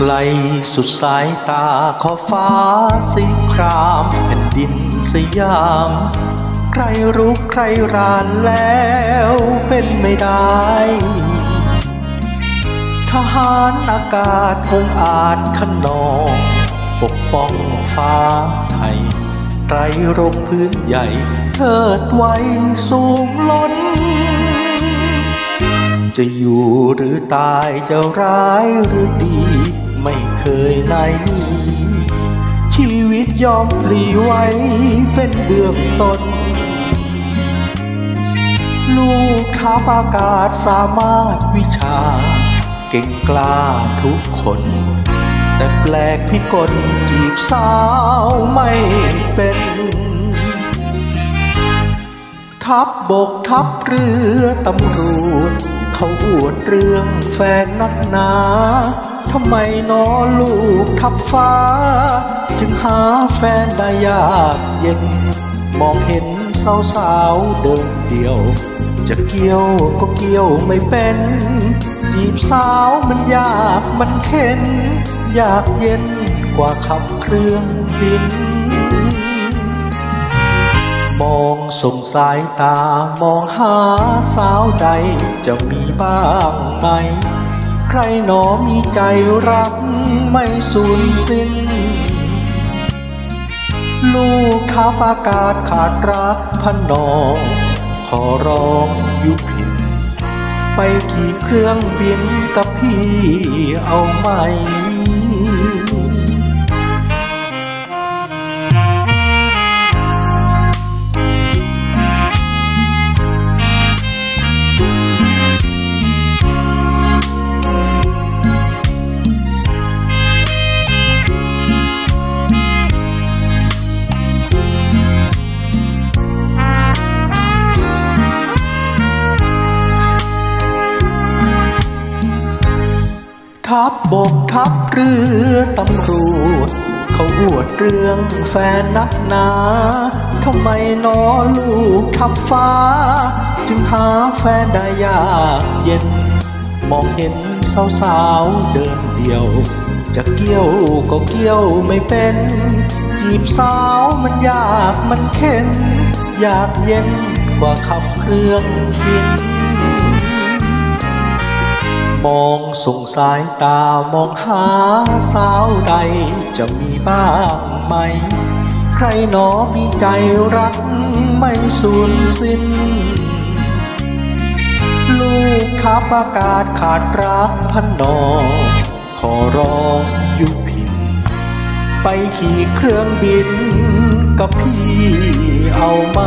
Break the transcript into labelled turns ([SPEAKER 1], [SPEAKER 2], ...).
[SPEAKER 1] ไกลสุดสายตาขอฟ้าสีครามแผ่นดินสยาม ใครรู้ใครรานแล้วเป็นไม่ได้ ทหารอากาศคงอาจขนอง ปกป้องฟ้าไทยไรรบพื้นใหญ่เทิดไว้สูงล้น จะอยู่หรือตายจะร้ายหรือดี ยนายหนีชีวิตยอมพลีไว้เป็นเบื้องต้น ลูกทัพอากาศสามารถวิชา เก่งกล้าทุกคน แต่แปลกพิกลจีบสาวไม่เป็นทับบกทัพเรือตำรวจเขาอวดเรื่องแฟนนักหนา ทำไมนอลูกทัพฟ้า จึงหาแฟนได้ยากเย็น มองเห็นสาวสาวเดินเดียว จะเกี่ยวก็เกี่ยวไม่เป็น จีบสาวมันยากมันเข็นอยากเย็นกว่าขับเครื่องบิน มองส่งสายตามองหาสาวใดจะมีบ้างไหม ใครหนอมีใจรักไม่สูญสิ้น ลูกท้าอากาศขาดรักพันนองขอร้องยุพิน ไปขี่เครื่องบินกับพี่เอาไหม ทัพบบกทัพเรือตำรวจเขาอวดเรื่องแฟนนักหนาทำไมนอลูกทัพฟ้า จึงหาแฟนได้ยากเย็น มองเห็นสาวสาวๆเดินเดียว จะเกี่ยวก็เกี่ยวไม่เป็น จีบสาวมันยากมันเข็น อยากเย็นกว่าขับเครื่องบิน มองส่งสายตามองหาสาวใดจะมีบ้างไหม ใครหนอมีใจรักไม่สูญสิ้น ลูกทัพอากาศขาดรักพันนอ ขอร้องยุพิน ไปขี่เครื่องบินกับพี่เอาไหม